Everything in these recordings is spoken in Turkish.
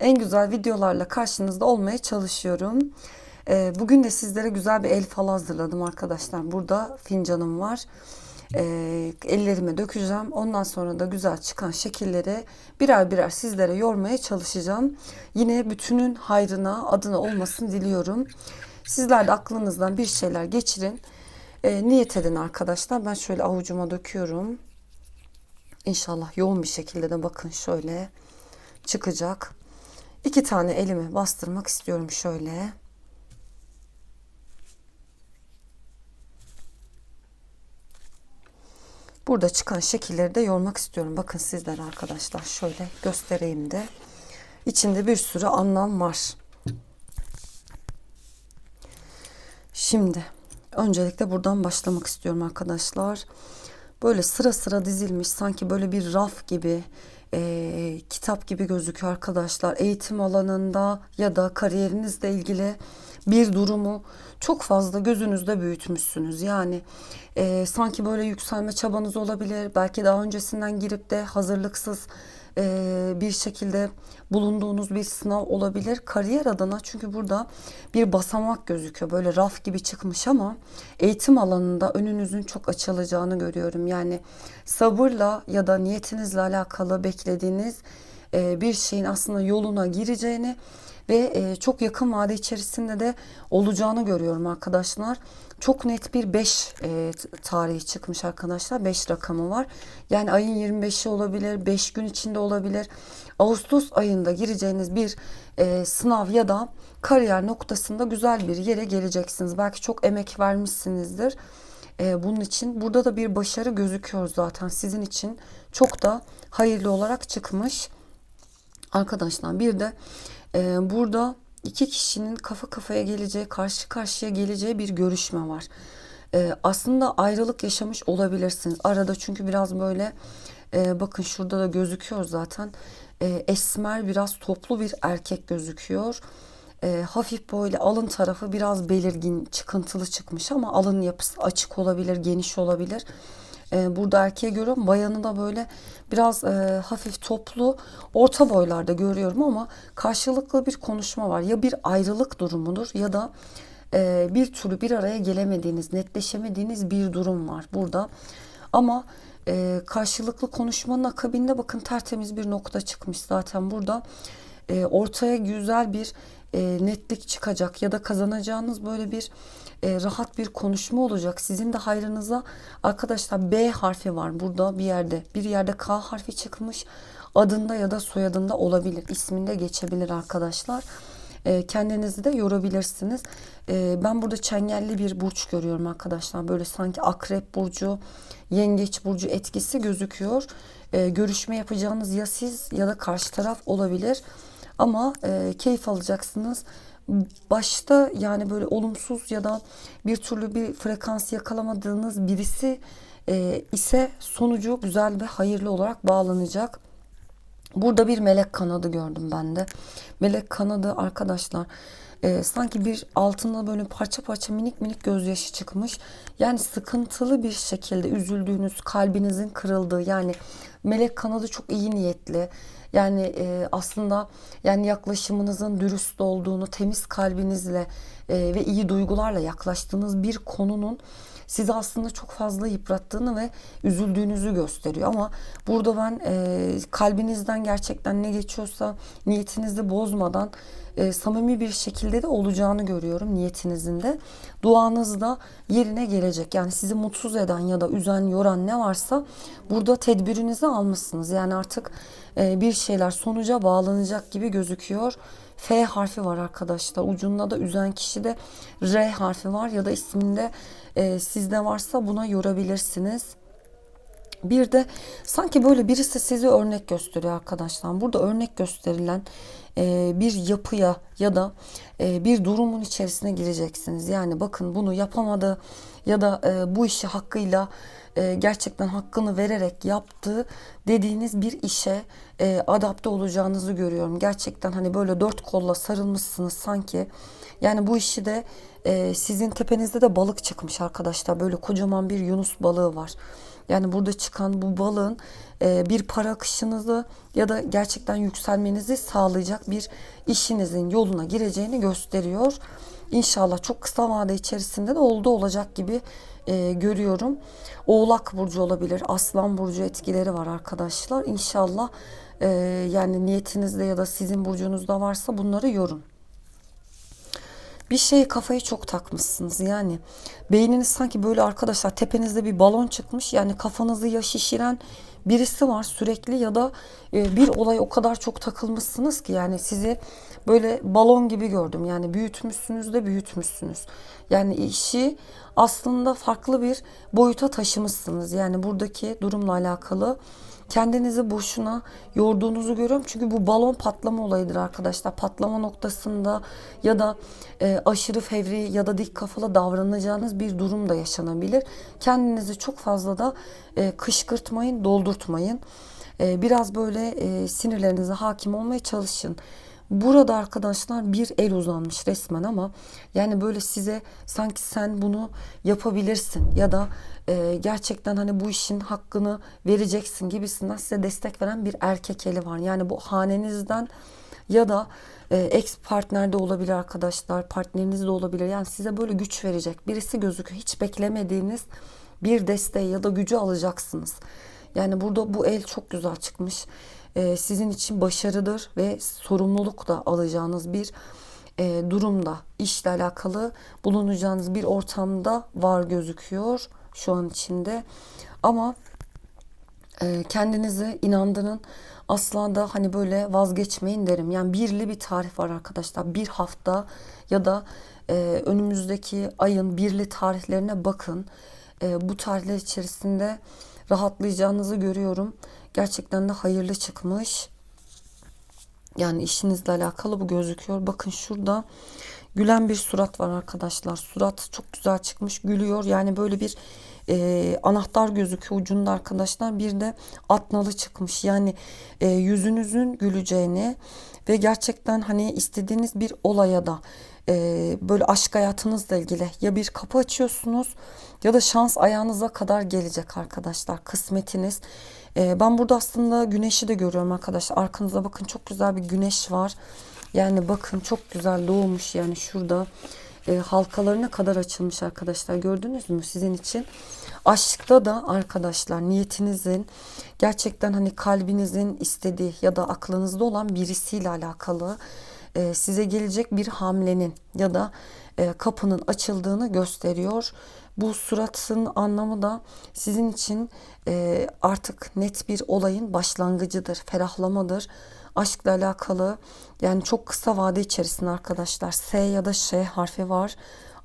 en güzel videolarla karşınızda olmaya çalışıyorum. Ee, bugün de sizlere güzel bir el falı hazırladım arkadaşlar. Burada fincanım var. Ee, ellerime dökeceğim. Ondan sonra da güzel çıkan şekilleri birer birer sizlere yormaya çalışacağım. Yine bütünün hayrına, adına olmasını diliyorum. Sizler de aklınızdan bir şeyler geçirin. Ee, niyet edin arkadaşlar. Ben şöyle avucuma döküyorum. İnşallah yoğun bir şekilde de bakın şöyle çıkacak. İki tane elimi bastırmak istiyorum şöyle. Burada çıkan şekilleri de yormak istiyorum. Bakın sizlere arkadaşlar şöyle göstereyim de. İçinde bir sürü anlam var. Şimdi öncelikle buradan başlamak istiyorum arkadaşlar. Böyle sıra sıra dizilmiş sanki böyle bir raf gibi e, kitap gibi gözüküyor arkadaşlar. Eğitim alanında ya da kariyerinizle ilgili bir durumu çok fazla gözünüzde büyütmüşsünüz. Yani e, sanki böyle yükselme çabanız olabilir. Belki daha öncesinden girip de hazırlıksız e, bir şekilde bulunduğunuz bir sınav olabilir. Kariyer adına çünkü burada bir basamak gözüküyor. Böyle raf gibi çıkmış ama eğitim alanında önünüzün çok açılacağını görüyorum. Yani sabırla ya da niyetinizle alakalı beklediğiniz e, bir şeyin aslında yoluna gireceğini ve e, çok yakın vade içerisinde de olacağını görüyorum arkadaşlar. Çok net bir 5 e, tarihi çıkmış arkadaşlar. 5 rakamı var. Yani ayın 25'i olabilir, 5 gün içinde olabilir. Ağustos ayında gireceğiniz bir e, sınav ya da kariyer noktasında güzel bir yere geleceksiniz. Belki çok emek vermişsinizdir. E, bunun için burada da bir başarı gözüküyor zaten sizin için. Çok da hayırlı olarak çıkmış. Arkadaşlar bir de e, burada iki kişinin kafa kafaya geleceği, karşı karşıya geleceği bir görüşme var. E, aslında ayrılık yaşamış olabilirsiniz. Arada çünkü biraz böyle e, bakın şurada da gözüküyor zaten. E, esmer biraz toplu bir erkek gözüküyor. E, hafif böyle alın tarafı biraz belirgin, çıkıntılı çıkmış ama alın yapısı açık olabilir, geniş olabilir. E, burada erkeğe görüyorum. Bayanı da böyle biraz e, hafif toplu, orta boylarda görüyorum ama karşılıklı bir konuşma var. Ya bir ayrılık durumudur ya da e, bir türlü bir araya gelemediğiniz, netleşemediğiniz bir durum var burada. Ama e, karşılıklı konuşmanın akabinde bakın tertemiz bir nokta çıkmış zaten burada. E, ortaya güzel bir e, netlik çıkacak ya da kazanacağınız böyle bir e, rahat bir konuşma olacak. Sizin de hayrınıza arkadaşlar B harfi var burada bir yerde. Bir yerde K harfi çıkmış. Adında ya da soyadında olabilir. isminde geçebilir arkadaşlar. E, kendinizi de yorabilirsiniz. E, ben burada çengelli bir burç görüyorum arkadaşlar. Böyle sanki akrep burcu, yengeç burcu etkisi gözüküyor. Görüşme yapacağınız ya siz ya da karşı taraf olabilir. Ama keyif alacaksınız başta yani böyle olumsuz ya da bir türlü bir frekans yakalamadığınız birisi e, ise sonucu güzel ve hayırlı olarak bağlanacak. Burada bir melek kanadı gördüm ben de. Melek kanadı arkadaşlar e, sanki bir altında böyle parça parça minik minik gözyaşı çıkmış. Yani sıkıntılı bir şekilde üzüldüğünüz, kalbinizin kırıldığı yani melek kanadı çok iyi niyetli. Yani e, aslında yani yaklaşımınızın dürüst olduğunu, temiz kalbinizle e, ve iyi duygularla yaklaştığınız bir konunun sizi aslında çok fazla yıprattığını ve üzüldüğünüzü gösteriyor. Ama burada ben e, kalbinizden gerçekten ne geçiyorsa niyetinizi bozmadan e, samimi bir şekilde de olacağını görüyorum niyetinizin de. Duanız da yerine gelecek. Yani sizi mutsuz eden ya da üzen, yoran ne varsa burada tedbirinizi almışsınız. Yani artık e, bir şeyler sonuca bağlanacak gibi gözüküyor. F harfi var arkadaşlar. Ucunda da üzen kişi de R harfi var ya da isminde e, sizde varsa buna yorabilirsiniz. Bir de sanki böyle birisi size örnek gösteriyor arkadaşlar. Burada örnek gösterilen e, bir yapıya ya da e, bir durumun içerisine gireceksiniz. Yani bakın bunu yapamadı ya da e, bu işi hakkıyla gerçekten hakkını vererek yaptığı dediğiniz bir işe adapte olacağınızı görüyorum. Gerçekten hani böyle dört kolla sarılmışsınız sanki. Yani bu işi de sizin tepenizde de balık çıkmış arkadaşlar. Böyle kocaman bir yunus balığı var. Yani burada çıkan bu balığın e, bir para akışınızı ya da gerçekten yükselmenizi sağlayacak bir işinizin yoluna gireceğini gösteriyor. İnşallah çok kısa vade içerisinde de oldu olacak gibi e, görüyorum. Oğlak burcu olabilir, Aslan burcu etkileri var arkadaşlar. İnşallah e, yani niyetinizde ya da sizin burcunuzda varsa bunları yorun bir şeye kafayı çok takmışsınız yani. Beyniniz sanki böyle arkadaşlar tepenizde bir balon çıkmış. Yani kafanızı ya şişiren birisi var sürekli ya da e, bir olay o kadar çok takılmışsınız ki yani sizi böyle balon gibi gördüm. Yani büyütmüşsünüz de büyütmüşsünüz. Yani işi aslında farklı bir boyuta taşımışsınız. Yani buradaki durumla alakalı kendinizi boşuna yorduğunuzu görüyorum. Çünkü bu balon patlama olayıdır arkadaşlar. Patlama noktasında ya da e, aşırı fevri ya da dik kafalı davranacağınız bir durum da yaşanabilir. Kendinizi çok fazla da e, kışkırtmayın, doldurtmayın. E, biraz böyle e, sinirlerinize hakim olmaya çalışın. Burada arkadaşlar bir el uzanmış resmen ama yani böyle size sanki sen bunu yapabilirsin ya da e, gerçekten hani bu işin hakkını vereceksin gibisinden size destek veren bir erkek eli var. Yani bu hanenizden ya da e, ex partnerde olabilir arkadaşlar, partneriniz de olabilir. Yani size böyle güç verecek birisi gözüküyor. Hiç beklemediğiniz bir desteği ya da gücü alacaksınız. Yani burada bu el çok güzel çıkmış. E, sizin için başarıdır ve sorumluluk da alacağınız bir e, durumda, işle alakalı bulunacağınız bir ortamda var gözüküyor şu an içinde. Ama e, kendinize inandırın. Asla da hani böyle vazgeçmeyin derim. Yani birli bir tarih var arkadaşlar. Bir hafta ya da e, önümüzdeki ayın birli tarihlerine bakın. Bu tarihler içerisinde rahatlayacağınızı görüyorum. Gerçekten de hayırlı çıkmış. Yani işinizle alakalı bu gözüküyor. Bakın şurada gülen bir surat var arkadaşlar. Surat çok güzel çıkmış. Gülüyor. Yani böyle bir e, anahtar gözüküyor ucunda arkadaşlar. Bir de atnalı çıkmış. Yani e, yüzünüzün güleceğini ve gerçekten hani istediğiniz bir olaya da e, böyle aşk hayatınızla ilgili ya bir kapı açıyorsunuz ya da şans ayağınıza kadar gelecek arkadaşlar. Kısmetiniz. E, ben burada aslında güneşi de görüyorum arkadaşlar. Arkanıza bakın çok güzel bir güneş var. Yani bakın çok güzel doğmuş yani şurada e, halkalarına kadar açılmış arkadaşlar. Gördünüz mü sizin için? Aşkta da arkadaşlar niyetinizin gerçekten hani kalbinizin istediği ya da aklınızda olan birisiyle alakalı e, size gelecek bir hamlenin ya da e, kapının açıldığını gösteriyor. Bu suratın anlamı da sizin için e, artık net bir olayın başlangıcıdır, ferahlamadır. Aşkla alakalı yani çok kısa vade içerisinde arkadaşlar S ya da Ş harfi var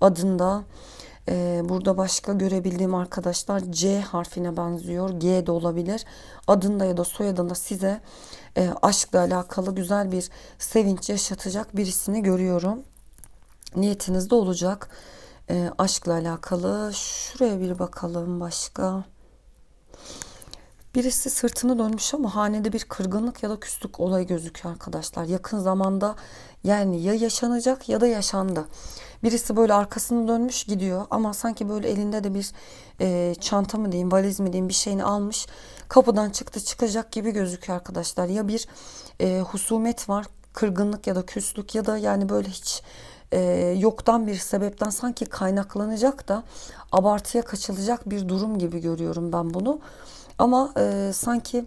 adında. Ee, burada başka görebildiğim arkadaşlar C harfine benziyor. G de olabilir. Adında ya da soyadında size e, aşkla alakalı güzel bir sevinç yaşatacak birisini görüyorum. Niyetinizde olacak. E, aşkla alakalı. Şuraya bir bakalım başka. Birisi sırtını dönmüş ama hanede bir kırgınlık ya da küslük olayı gözüküyor arkadaşlar. Yakın zamanda yani ya yaşanacak ya da yaşandı. Birisi böyle arkasını dönmüş gidiyor ama sanki böyle elinde de bir e, çanta mı diyeyim valiz mi diyeyim bir şeyini almış. Kapıdan çıktı çıkacak gibi gözüküyor arkadaşlar. Ya bir e, husumet var kırgınlık ya da küslük ya da yani böyle hiç e, yoktan bir sebepten sanki kaynaklanacak da abartıya kaçılacak bir durum gibi görüyorum ben bunu. Ama e, sanki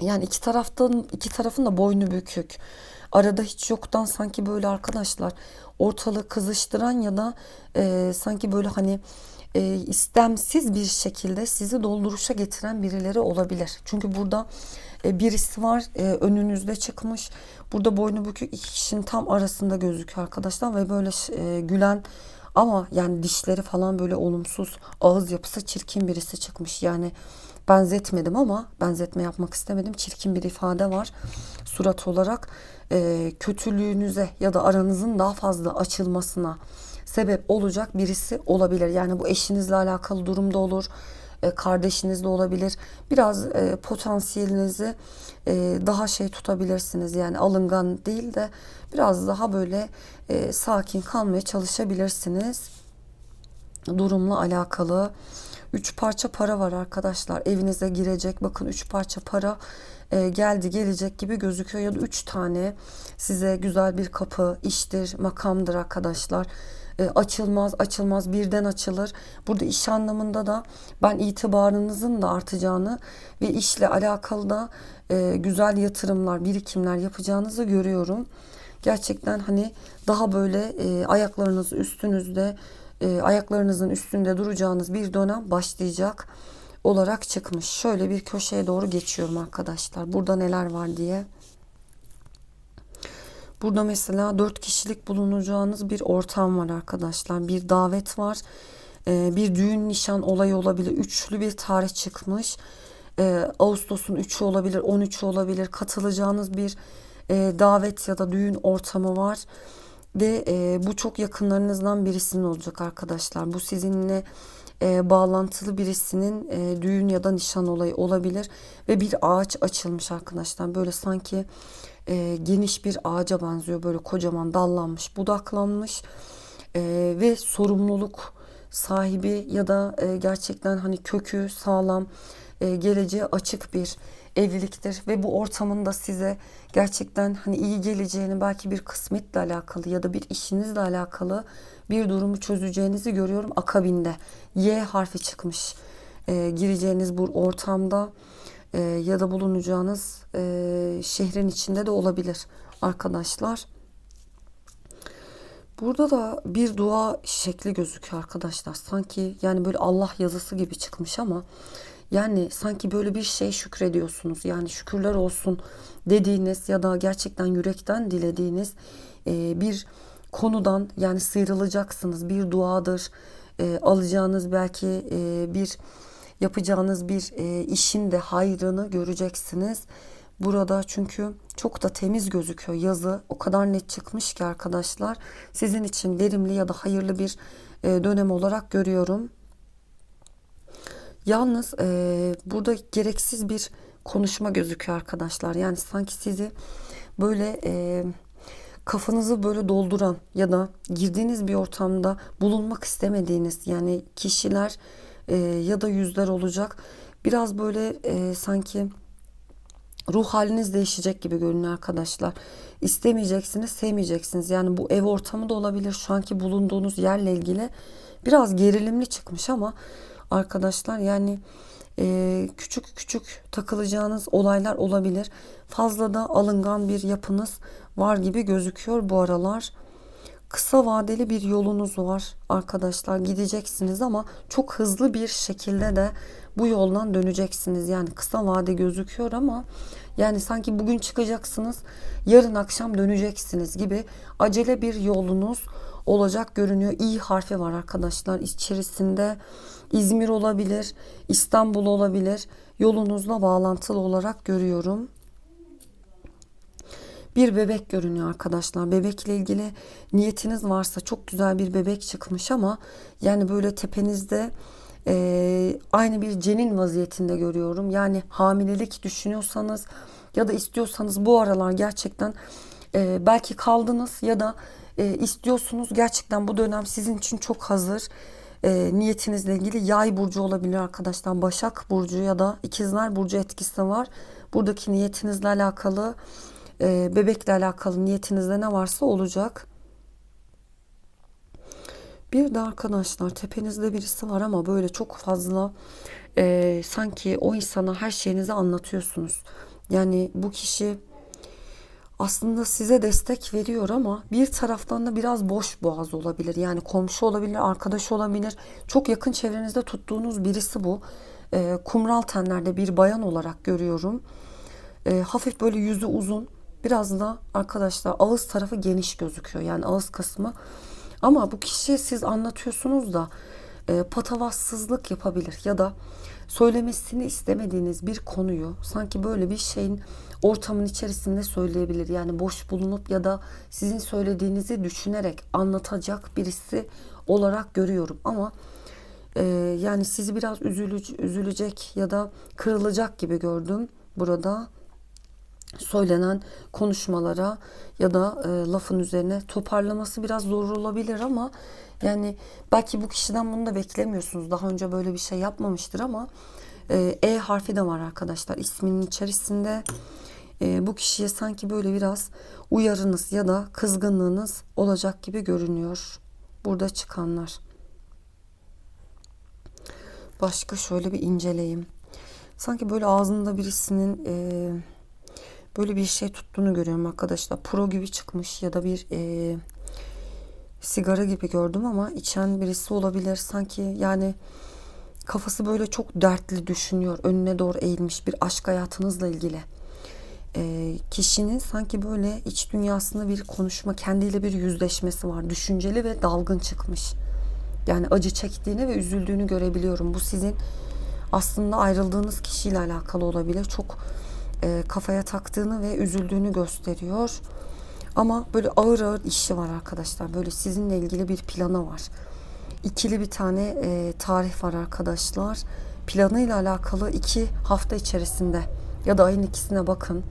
yani iki taraftan iki tarafın da boynu bükük. Arada hiç yoktan sanki böyle arkadaşlar ortalığı kızıştıran ya da e, sanki böyle hani e, istemsiz bir şekilde sizi dolduruşa getiren birileri olabilir. Çünkü burada e, birisi var e, önünüzde çıkmış. Burada boynu bükük iki kişinin tam arasında gözüküyor arkadaşlar ve böyle e, gülen ama yani dişleri falan böyle olumsuz ağız yapısı çirkin birisi çıkmış. Yani benzetmedim ama benzetme yapmak istemedim. Çirkin bir ifade var surat olarak. E, kötülüğünüze ya da aranızın daha fazla açılmasına sebep olacak birisi olabilir. Yani bu eşinizle alakalı durumda olur e, kardeşiniz de olabilir. Biraz e, potansiyelinizi e, daha şey tutabilirsiniz. Yani alıngan değil de biraz daha böyle sakin kalmaya çalışabilirsiniz. Durumla alakalı. Üç parça para var arkadaşlar. Evinize girecek. Bakın üç parça para geldi gelecek gibi gözüküyor. Ya da üç tane size güzel bir kapı, iştir, makamdır arkadaşlar e, açılmaz açılmaz birden açılır. Burada iş anlamında da ben itibarınızın da artacağını ve işle alakalı da e, güzel yatırımlar, birikimler yapacağınızı görüyorum. Gerçekten hani daha böyle e, ayaklarınız üstünüzde, ayaklarınızın üstünde duracağınız bir dönem başlayacak olarak çıkmış. Şöyle bir köşeye doğru geçiyorum arkadaşlar. Burada neler var diye. Burada mesela dört kişilik bulunacağınız bir ortam var arkadaşlar. Bir davet var. Ee, bir düğün nişan olayı olabilir. Üçlü bir tarih çıkmış. Ee, Ağustos'un 3'ü olabilir, 13'ü olabilir. Katılacağınız bir e, davet ya da düğün ortamı var. Ve e, bu çok yakınlarınızdan birisinin olacak arkadaşlar. Bu sizinle e, bağlantılı birisinin e, düğün ya da nişan olayı olabilir. Ve bir ağaç açılmış arkadaşlar. Böyle sanki e, geniş bir ağaca benziyor. Böyle kocaman dallanmış, budaklanmış e, ve sorumluluk sahibi ya da e, gerçekten hani kökü sağlam, e, geleceğe açık bir evliliktir ve bu ortamın da size gerçekten hani iyi geleceğini belki bir kısmetle alakalı ya da bir işinizle alakalı bir durumu çözeceğinizi görüyorum akabinde. Y harfi çıkmış. E, gireceğiniz bu ortamda e, ya da bulunacağınız e, şehrin içinde de olabilir arkadaşlar. Burada da bir dua şekli gözüküyor arkadaşlar. Sanki yani böyle Allah yazısı gibi çıkmış ama yani sanki böyle bir şey şükrediyorsunuz. Yani şükürler olsun dediğiniz ya da gerçekten yürekten dilediğiniz e, bir konudan yani sıyrılacaksınız. Bir duadır. E, alacağınız belki e, bir yapacağınız bir e, işin de hayrını göreceksiniz. Burada çünkü çok da temiz gözüküyor yazı. O kadar net çıkmış ki arkadaşlar. Sizin için verimli ya da hayırlı bir e, dönem olarak görüyorum. Yalnız e, burada gereksiz bir konuşma gözüküyor arkadaşlar. Yani sanki sizi böyle e, kafanızı böyle dolduran ya da girdiğiniz bir ortamda bulunmak istemediğiniz yani kişiler e, ya da yüzler olacak. Biraz böyle e, sanki ruh haliniz değişecek gibi görünüyor arkadaşlar. İstemeyeceksiniz, sevmeyeceksiniz. Yani bu ev ortamı da olabilir. Şu anki bulunduğunuz yerle ilgili biraz gerilimli çıkmış ama arkadaşlar yani e, küçük küçük takılacağınız olaylar olabilir. Fazla da alıngan bir yapınız var gibi gözüküyor bu aralar kısa vadeli bir yolunuz var arkadaşlar gideceksiniz ama çok hızlı bir şekilde de bu yoldan döneceksiniz. Yani kısa vade gözüküyor ama yani sanki bugün çıkacaksınız yarın akşam döneceksiniz gibi acele bir yolunuz olacak görünüyor. İ harfi var arkadaşlar içerisinde İzmir olabilir, İstanbul olabilir. Yolunuzla bağlantılı olarak görüyorum bir bebek görünüyor arkadaşlar. Bebekle ilgili niyetiniz varsa çok güzel bir bebek çıkmış ama yani böyle tepenizde e, aynı bir cenin vaziyetinde görüyorum. Yani hamilelik düşünüyorsanız ya da istiyorsanız bu aralar gerçekten e, belki kaldınız ya da e, istiyorsunuz gerçekten bu dönem sizin için çok hazır. E, niyetinizle ilgili yay burcu olabilir arkadaşlar. Başak burcu ya da ikizler burcu etkisi var. Buradaki niyetinizle alakalı e, bebekle alakalı niyetinizde ne varsa olacak. Bir de arkadaşlar tepenizde birisi var ama böyle çok fazla e, sanki o insana her şeyinizi anlatıyorsunuz. Yani bu kişi aslında size destek veriyor ama bir taraftan da biraz boş boğaz olabilir. Yani komşu olabilir, arkadaş olabilir. Çok yakın çevrenizde tuttuğunuz birisi bu. E, kumral tenlerde bir bayan olarak görüyorum. E, hafif böyle yüzü uzun Biraz da arkadaşlar ağız tarafı geniş gözüküyor. Yani ağız kısmı. Ama bu kişiye siz anlatıyorsunuz da e, patavatsızlık yapabilir ya da söylemesini istemediğiniz bir konuyu sanki böyle bir şeyin ortamın içerisinde söyleyebilir. Yani boş bulunup ya da sizin söylediğinizi düşünerek anlatacak birisi olarak görüyorum. Ama e, yani sizi biraz üzülüc- üzülecek ya da kırılacak gibi gördüm burada söylenen konuşmalara ya da e, lafın üzerine toparlaması biraz zor olabilir ama yani belki bu kişiden bunu da beklemiyorsunuz. Daha önce böyle bir şey yapmamıştır ama e, E harfi de var arkadaşlar isminin içerisinde. E, bu kişiye sanki böyle biraz uyarınız ya da kızgınlığınız olacak gibi görünüyor. Burada çıkanlar. Başka şöyle bir inceleyeyim. Sanki böyle ağzında birisinin e, böyle bir şey tuttuğunu görüyorum arkadaşlar. Pro gibi çıkmış ya da bir e, sigara gibi gördüm ama içen birisi olabilir. Sanki yani kafası böyle çok dertli düşünüyor. Önüne doğru eğilmiş bir aşk hayatınızla ilgili. E, kişinin sanki böyle iç dünyasında bir konuşma, kendiyle bir yüzleşmesi var. Düşünceli ve dalgın çıkmış. Yani acı çektiğini ve üzüldüğünü görebiliyorum. Bu sizin aslında ayrıldığınız kişiyle alakalı olabilir. Çok e, kafaya taktığını ve üzüldüğünü gösteriyor. Ama böyle ağır ağır işi var arkadaşlar. Böyle sizinle ilgili bir planı var. İkili bir tane e, tarih var arkadaşlar. Planıyla alakalı iki hafta içerisinde ya da ayın ikisine bakın.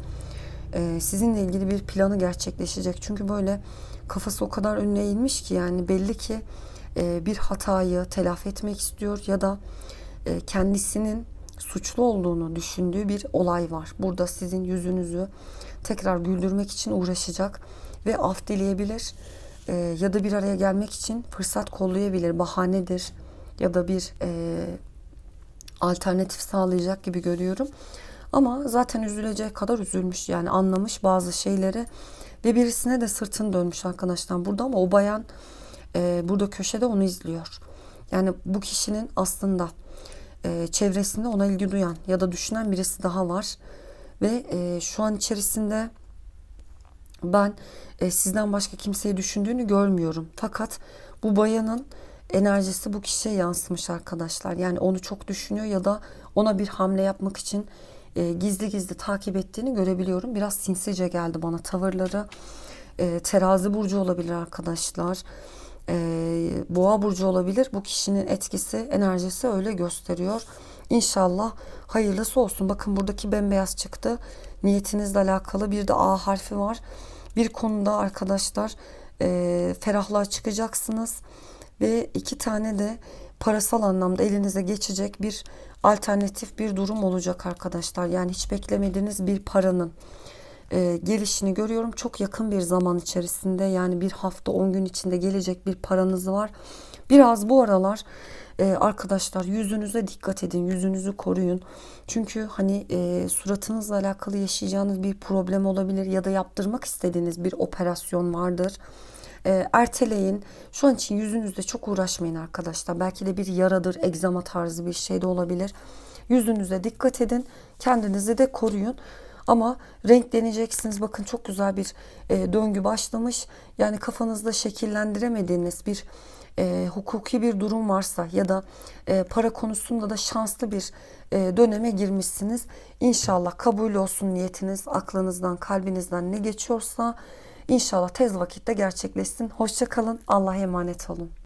E, sizinle ilgili bir planı gerçekleşecek. Çünkü böyle kafası o kadar önüne eğilmiş ki yani belli ki e, bir hatayı telafi etmek istiyor ya da e, kendisinin suçlu olduğunu düşündüğü bir olay var. Burada sizin yüzünüzü tekrar güldürmek için uğraşacak ve af dileyebilir e, ya da bir araya gelmek için fırsat kollayabilir. Bahanedir ya da bir e, alternatif sağlayacak gibi görüyorum. Ama zaten üzülecek kadar üzülmüş yani anlamış bazı şeyleri ve birisine de sırtını dönmüş arkadaşlar burada ama o bayan e, burada köşede onu izliyor. Yani bu kişinin aslında e, çevresinde ona ilgi duyan ya da düşünen birisi daha var. Ve e, şu an içerisinde ben e, sizden başka kimseyi düşündüğünü görmüyorum. Fakat bu bayanın enerjisi bu kişiye yansımış arkadaşlar. Yani onu çok düşünüyor ya da ona bir hamle yapmak için e, gizli gizli takip ettiğini görebiliyorum. Biraz sinsice geldi bana tavırları. E, terazi burcu olabilir arkadaşlar e, boğa burcu olabilir. Bu kişinin etkisi, enerjisi öyle gösteriyor. İnşallah hayırlısı olsun. Bakın buradaki bembeyaz çıktı. Niyetinizle alakalı bir de A harfi var. Bir konuda arkadaşlar e, ferahlığa çıkacaksınız. Ve iki tane de parasal anlamda elinize geçecek bir alternatif bir durum olacak arkadaşlar. Yani hiç beklemediğiniz bir paranın e, gelişini görüyorum. Çok yakın bir zaman içerisinde yani bir hafta 10 gün içinde gelecek bir paranız var. Biraz bu aralar e, arkadaşlar yüzünüze dikkat edin. Yüzünüzü koruyun. Çünkü hani e, suratınızla alakalı yaşayacağınız bir problem olabilir ya da yaptırmak istediğiniz bir operasyon vardır. E, erteleyin. Şu an için yüzünüzde çok uğraşmayın arkadaşlar. Belki de bir yaradır, egzama tarzı bir şey de olabilir. Yüzünüze dikkat edin. Kendinizi de koruyun. Ama renkleneceksiniz. Bakın çok güzel bir e, döngü başlamış. Yani kafanızda şekillendiremediğiniz bir e, hukuki bir durum varsa ya da e, para konusunda da şanslı bir e, döneme girmişsiniz. İnşallah kabul olsun niyetiniz, aklınızdan, kalbinizden ne geçiyorsa inşallah tez vakitte gerçekleşsin. Hoşça kalın. Allah'a emanet olun.